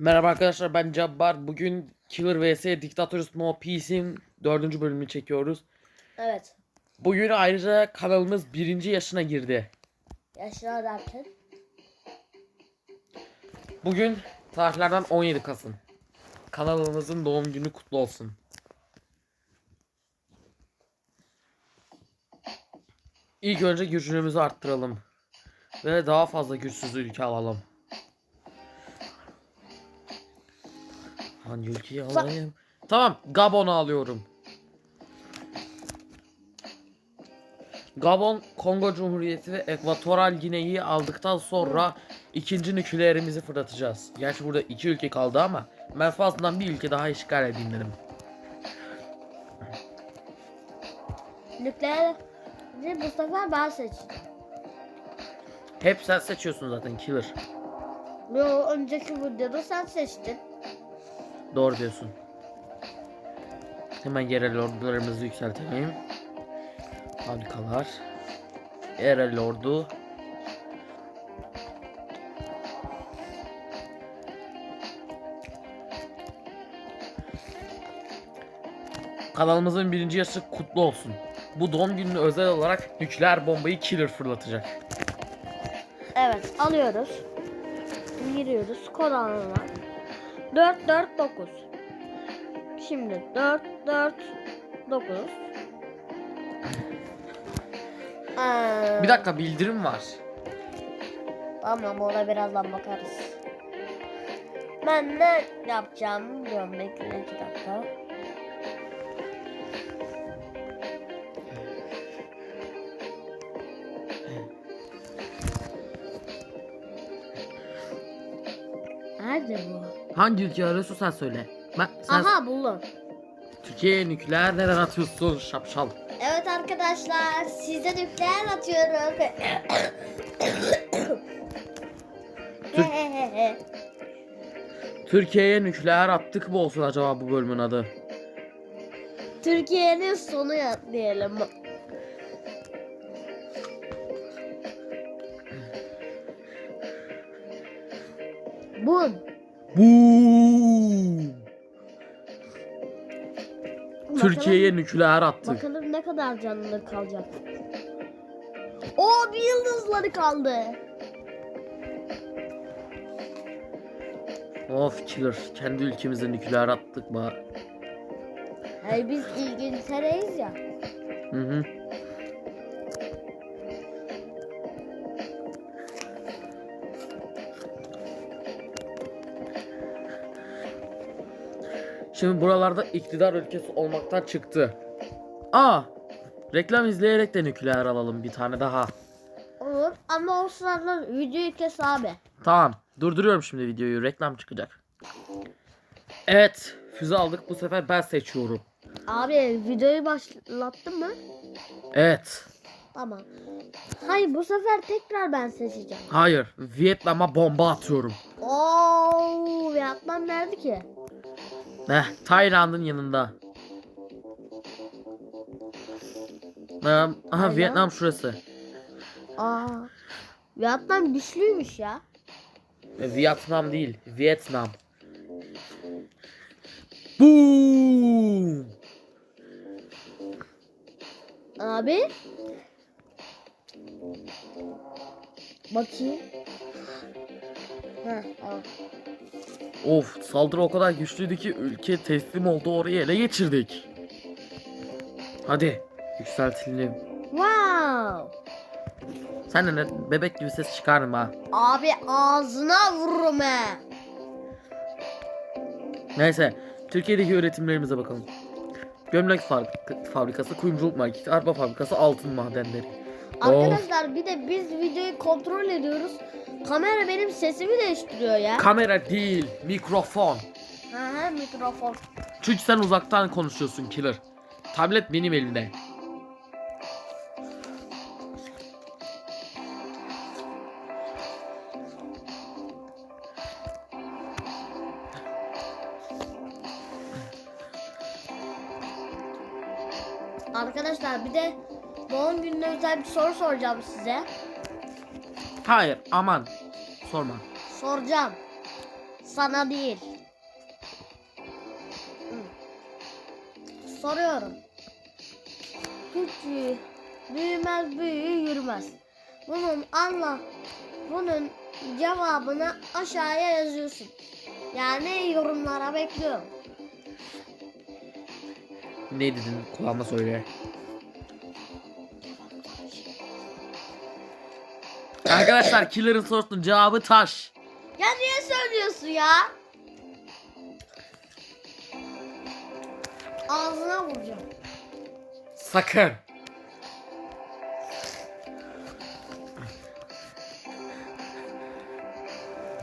Merhaba arkadaşlar ben Cabbar. Bugün Killer vs Dictatorus No Peace'in dördüncü bölümünü çekiyoruz. Evet. Bugün ayrıca kanalımız birinci yaşına girdi. Yaşına derken. Bugün tarihlerden 17 Kasım. Kanalımızın doğum günü kutlu olsun. İlk önce gücümüzü arttıralım. Ve daha fazla güçsüz ülke alalım. Hangi ülkeyi alayım? Tamam, Gabon'u alıyorum. Gabon, Kongo Cumhuriyeti ve Ekvatoral Gine'yi aldıktan sonra ikinci nükleerimizi fırlatacağız. Gerçi burada iki ülke kaldı ama ben fazladan bir ülke daha işgal edeyim dedim. Nükleer bu sefer ben seçtim. Hep sen seçiyorsun zaten Killer. Yo önceki videoda sen seçtin. Doğru diyorsun. Hemen yerel ordularımızı yükseltelim. Fabrikalar. Yerel ordu. Kanalımızın birinci yaşı kutlu olsun. Bu doğum gününe özel olarak nükleer bombayı Killer fırlatacak. Evet alıyoruz. Giriyoruz. Kod alanına. 449. Şimdi 449. Ee, Bir dakika bildirim var. Tamam ona birazdan bakarız. Ben ne yapacağım biliyorum bekle iki dakika. Nerede bu? Hangi ülke arıyorsun sen söyle. Ben, sen Aha buldum. Türkiye'ye nükleer neden atıyorsun şapşal? Evet arkadaşlar size nükleer atıyorum. Türkiye'ye nükleer attık mı olsun acaba bu bölümün adı? Türkiye'nin sonu diyelim. Bum. Boom! Türkiye'ye nükleer attık. Bakalım ne kadar canlı kalacak. O bir yıldızları kaldı. Of killer. Kendi ülkemize nükleer attık mı? Hey biz İngiltere'yiz ya. Hı hı. Şimdi buralarda iktidar ülkesi olmaktan çıktı. Aa! Reklam izleyerek de nükleer alalım bir tane daha. Olur ama o sırada videoyu kes abi. Tamam. Durduruyorum şimdi videoyu. Reklam çıkacak. Evet. Füze aldık. Bu sefer ben seçiyorum. Abi videoyu başlattın mı? Evet. Tamam. Hayır bu sefer tekrar ben seçeceğim. Hayır. Vietnam'a bomba atıyorum. Oo, Vietnam nerede ki? Ne? Tayland'ın yanında. Aha Tayland. Vietnam şurası. Aa, Vietnam güçlüymüş ya. E, Vietnam değil. Vietnam. Boom! Abi. Bakayım. Heh, al. Of saldırı o kadar güçlüydü ki ülke teslim oldu orayı ele geçirdik. Hadi yükseltelim. Wow. Sen de ne- bebek gibi ses çıkarma. Abi ağzına vururum he. Neyse Türkiye'deki üretimlerimize bakalım. Gömlek fabrik- fabrikası, kuyumculuk marketi, arpa fabrikası, altın madenleri. Of. Arkadaşlar bir de biz videoyu kontrol ediyoruz. Kamera benim sesimi değiştiriyor ya. Kamera değil, mikrofon. Ha ha mikrofon. Çünkü sen uzaktan konuşuyorsun killer. Tablet benim elimde. Arkadaşlar bir de doğum gününe özel bir soru soracağım size. Hayır aman sorma. Soracağım. Sana değil. Soruyorum. Küçüğü büyümez büyüğü yürümez. Bunun Allah bunun cevabını aşağıya yazıyorsun. Yani yorumlara bekliyorum. Ne dedin kulağıma söyle. Arkadaşlar Killer'ın sorusunun cevabı taş. Ya niye söylüyorsun ya? Ağzına vuracağım. Sakın.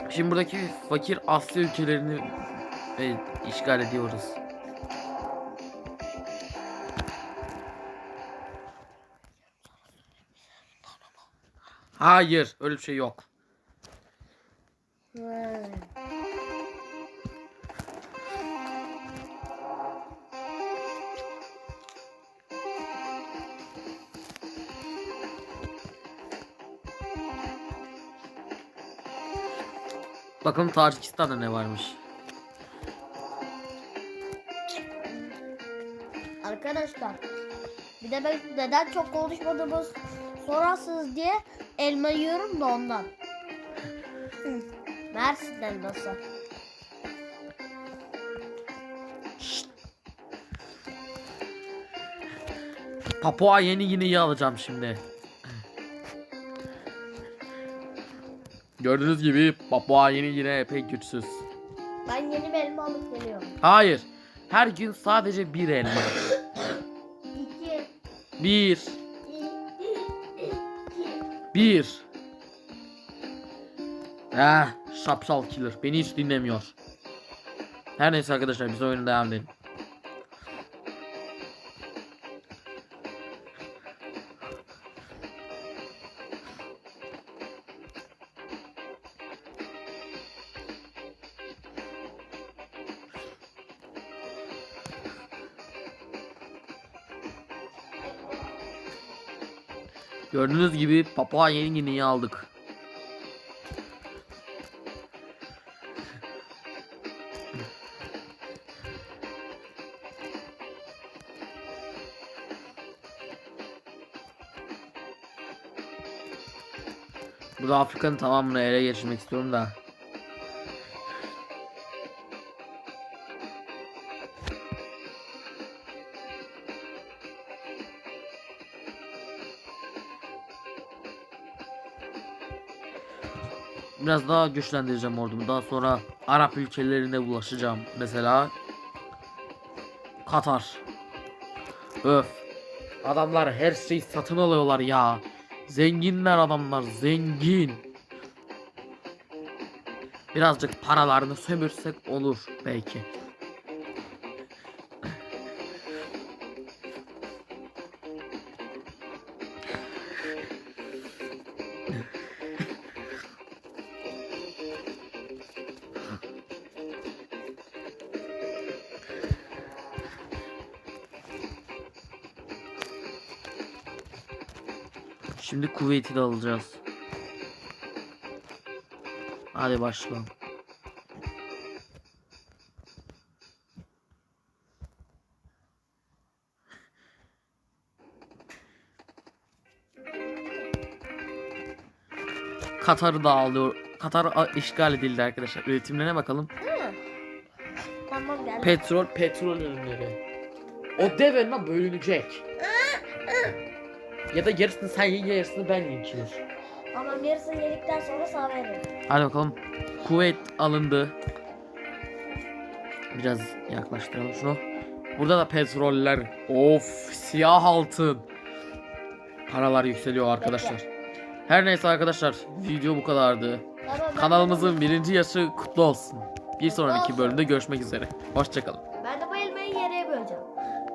Şimdi buradaki fakir Asya ülkelerini e, işgal ediyoruz. Hayır, öyle bir şey yok. Bakalım Tacikistan'da ne varmış. Arkadaşlar bir de ben neden çok konuşmadığımı sorarsınız diye elma yiyorum da ondan. Mersin elması. Papua Yeni Gine'yi alacağım şimdi. Gördüğünüz gibi Papua Yeni Gine pek güçsüz. Ben yeni bir elma alıp geliyorum. Hayır. Her gün sadece bir elma. İki. Bir. Bir. Eh, şapşal killer. Beni hiç dinlemiyor. Her neyse arkadaşlar biz oyuna devam edelim. Gördüğünüz gibi Papua Yeni Gine'yi aldık. Burada Afrika'nın tamamını ele geçirmek istiyorum da. Biraz daha güçlendireceğim ordumu. Daha sonra Arap ülkelerine ulaşacağım. Mesela Katar. Öf. Adamlar her şeyi satın alıyorlar ya. Zenginler adamlar zengin. Birazcık paralarını sömürsek olur belki. Şimdi Kuveyt'i de alacağız. Hadi başlayalım. Katar'ı da alıyor. Katar işgal edildi arkadaşlar. Üretimlerine bakalım. Tamam. Petrol, petrol ürünleri. O dev elma bölünecek. Ya da yarısını sen ye, yarısını ben yiyeyim Kilir. Tamam yarısını yedikten sonra sağ veririm. Hadi bakalım. Kuveyt alındı. Biraz yaklaştıralım şunu. Burada da petroller. Of siyah altın. Paralar yükseliyor arkadaşlar. Her neyse arkadaşlar video bu kadardı. Kanalımızın birinci yaşı kutlu olsun. Bir sonraki bölümde görüşmek üzere. Hoşçakalın.